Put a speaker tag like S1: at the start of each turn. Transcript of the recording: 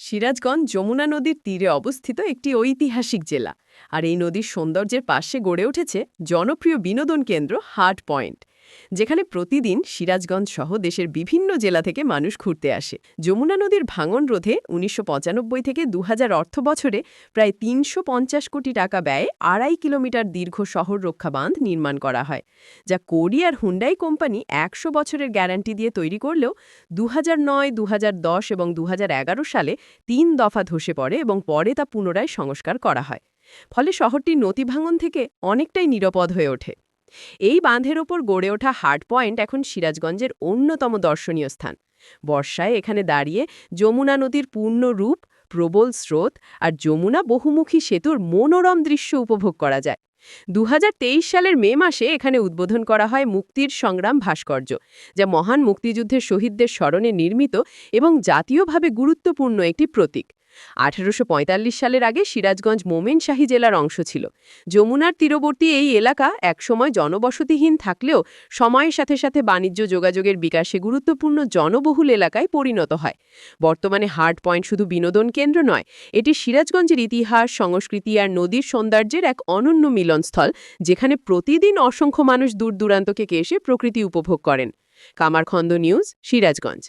S1: সিরাজগঞ্জ যমুনা নদীর তীরে অবস্থিত একটি ঐতিহাসিক জেলা। আর এই নদীর সৌন্দর্যের পাশে গড়ে উঠেছে জনপ্রিয় বিনোদন কেন্দ্র হার্ট পয়েন্ট। যেখানে প্রতিদিন সিরাজগঞ্জ সহ দেশের বিভিন্ন জেলা থেকে মানুষ ঘুরতে আসে। যমুনা নদীর ভাঙন রোধে উনিশশো পঁচানব্বই থেকে দু অর্থ বছরে প্রায় তিনশো পঞ্চাশ কোটি টাকা ব্যয়ে আড়াই কিলোমিটার দীর্ঘ শহর রক্ষা বাঁধ নির্মাণ করা হয়, যা কোরিয়ার হুন্ডাই কোম্পানি একশো বছরের গ্যারান্টি দিয়ে তৈরি করলেও দু দু এবং দুহাজার এগারো সালে তিন দফা ধসে পড়ে এবং পরে তা পুনরায় সংস্কার করা হয়। ফলে শহরটি নতিভাঙন থেকে অনেকটাই নিরাপদ হয়ে ওঠে। এই বাঁধের ওপর গড়ে ওঠা হার্ড পয়েন্ট এখন সিরাজগঞ্জের অন্যতম দর্শনীয় স্থান। বর্ষায় এখানে দাঁড়িয়ে যমুনা নদীর পূর্ণ রূপ, প্রবল স্রোত আর যমুনা বহুমুখী সেতুর মনোরম দৃশ্য উপভোগ করা যায়। দু হাজার তেইশ সালের মে মাসে এখানে উদ্বোধন করা হয় মুক্তির সংগ্রাম ভাস্কর্য, যা মহান মুক্তিযুদ্ধের শহীদদের স্মরণে নির্মিত এবং জাতীয়ভাবে গুরুত্বপূর্ণ একটি প্রতীক। আঠারোশো পঁয়তাল্লিশ সালের আগে সিরাজগঞ্জ মোমেনশাহী জেলার অংশ ছিল। যমুনার তীরবর্তী এই এলাকা একসময় জনবসতিহীন থাকলেও সময়ের সাথে সাথে বাণিজ্য যোগাযোগের বিকাশে গুরুত্বপূর্ণ জনবহুল এলাকায় পরিণত হয়। বর্তমানে হার্ট পয়েন্ট শুধু বিনোদন কেন্দ্র নয়, এটি সিরাজগঞ্জের ইতিহাস, সংস্কৃতি আর নদীর সৌন্দর্যের এক অনন্য মিলনস্থল, যেখানে প্রতিদিন অসংখ্য মানুষ দূর দূরান্ত থেকে এসে প্রকৃতি উপভোগ করেন। কামারখন্দ নিউজ, সিরাজগঞ্জ।